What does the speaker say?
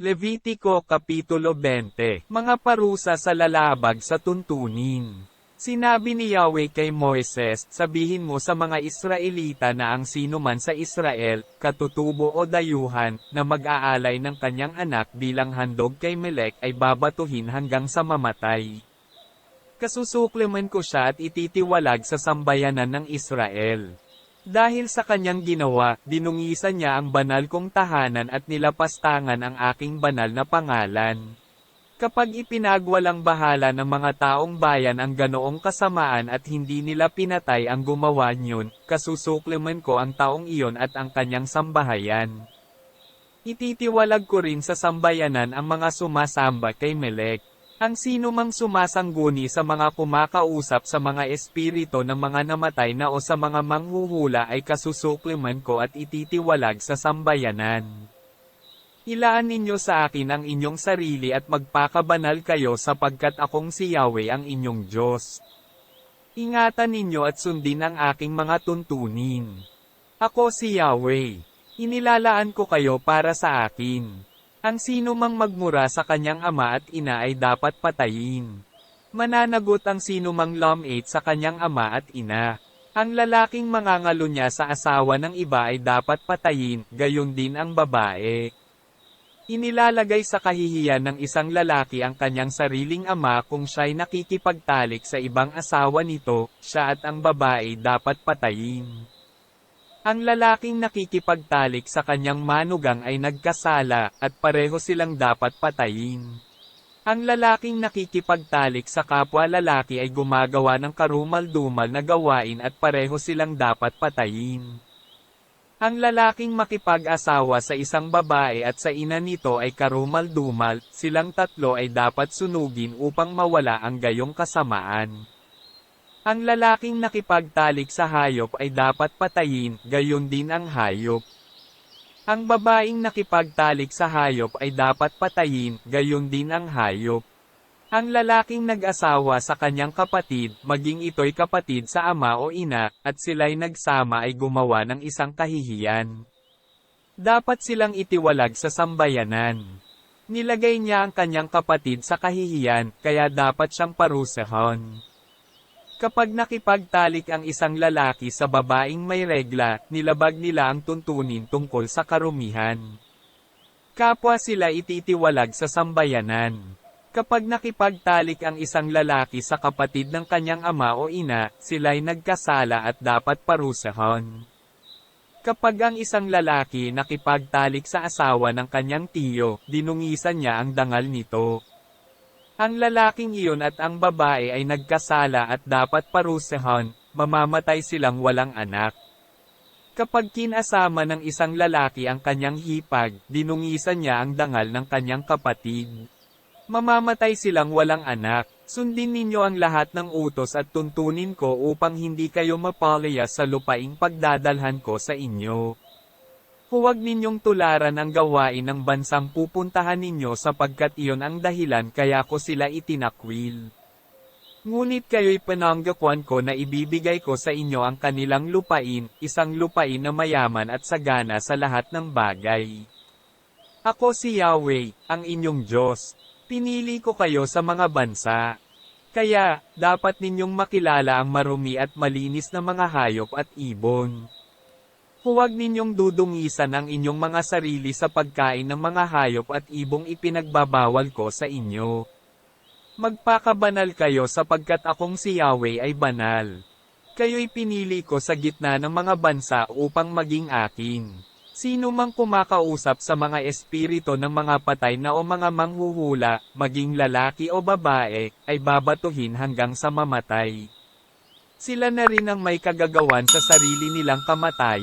Levitico Kapitulo 20 Mga parusa sa lalabag sa tuntunin Sinabi ni Yahweh kay Moises, sabihin mo sa mga Israelita na ang sino man sa Israel, katutubo o dayuhan, na mag-aalay ng kanyang anak bilang handog kay Melek ay babatuhin hanggang sa mamatay. Kasusukleman ko siya at ititiwalag sa sambayanan ng Israel. Dahil sa kanyang ginawa, dinungisan niya ang banal kong tahanan at nilapastangan ang aking banal na pangalan. Kapag ipinagwalang bahala ng mga taong bayan ang ganoong kasamaan at hindi nila pinatay ang gumawa niyon, kasusukleman ko ang taong iyon at ang kanyang sambahayan. Ititiwalag ko rin sa sambayanan ang mga sumasamba kay Melek. Ang sino mang sumasangguni sa mga kumakausap sa mga espiritu ng mga namatay na o sa mga manghuhula ay kasusukleman ko at ititiwalag sa sambayanan. Ilaan ninyo sa akin ang inyong sarili at magpakabanal kayo sapagkat akong si Yahweh ang inyong Diyos. Ingatan ninyo at sundin ang aking mga tuntunin. Ako si Yahweh. Inilalaan ko kayo para sa akin. Ang sino mang magmura sa kanyang ama at ina ay dapat patayin. Mananagot ang sino mang lumate sa kanyang ama at ina. Ang lalaking mangangalo niya sa asawa ng iba ay dapat patayin, gayon din ang babae. Inilalagay sa kahihiyan ng isang lalaki ang kanyang sariling ama kung siya'y nakikipagtalik sa ibang asawa nito, siya at ang babae dapat patayin. Ang lalaking nakikipagtalik sa kanyang manugang ay nagkasala, at pareho silang dapat patayin. Ang lalaking nakikipagtalik sa kapwa lalaki ay gumagawa ng karumal-dumal na gawain at pareho silang dapat patayin. Ang lalaking makipag-asawa sa isang babae at sa ina nito ay karumal-dumal, silang tatlo ay dapat sunugin upang mawala ang gayong kasamaan. Ang lalaking nakipagtalik sa hayop ay dapat patayin, gayon din ang hayop. Ang babaeng nakipagtalik sa hayop ay dapat patayin, gayon din ang hayop. Ang lalaking nag-asawa sa kanyang kapatid, maging ito'y kapatid sa ama o ina, at sila'y nagsama ay gumawa ng isang kahihiyan. Dapat silang itiwalag sa sambayanan. Nilagay niya ang kanyang kapatid sa kahihiyan, kaya dapat siyang parusahon. Kapag nakipagtalik ang isang lalaki sa babaeng may regla, nilabag nila ang tuntunin tungkol sa karumihan. Kapwa sila ititiwalag sa sambayanan. Kapag nakipagtalik ang isang lalaki sa kapatid ng kanyang ama o ina, sila'y nagkasala at dapat parusahon. Kapag ang isang lalaki nakipagtalik sa asawa ng kanyang tiyo, dinungisan niya ang dangal nito. Ang lalaking iyon at ang babae ay nagkasala at dapat parusahon, mamamatay silang walang anak. Kapag kinasama ng isang lalaki ang kanyang hipag, dinungisan niya ang dangal ng kanyang kapatid. Mamamatay silang walang anak. Sundin ninyo ang lahat ng utos at tuntunin ko upang hindi kayo mapalaya sa lupaing pagdadalhan ko sa inyo. Huwag ninyong tularan ang gawain ng bansang pupuntahan ninyo sapagkat iyon ang dahilan kaya ko sila itinakwil. Ngunit kayo'y pananggakwan ko na ibibigay ko sa inyo ang kanilang lupain, isang lupain na mayaman at sagana sa lahat ng bagay. Ako si Yahweh, ang inyong Diyos. Pinili ko kayo sa mga bansa. Kaya, dapat ninyong makilala ang marumi at malinis na mga hayop at ibon. Huwag ninyong dudungisan ang inyong mga sarili sa pagkain ng mga hayop at ibong ipinagbabawal ko sa inyo. Magpakabanal kayo sapagkat akong si Yahweh ay banal. Kayo'y pinili ko sa gitna ng mga bansa upang maging akin. Sino mang kumakausap sa mga espiritu ng mga patay na o mga manghuhula, maging lalaki o babae, ay babatuhin hanggang sa mamatay. Sila na rin ang may kagagawan sa sarili nilang kamatayan.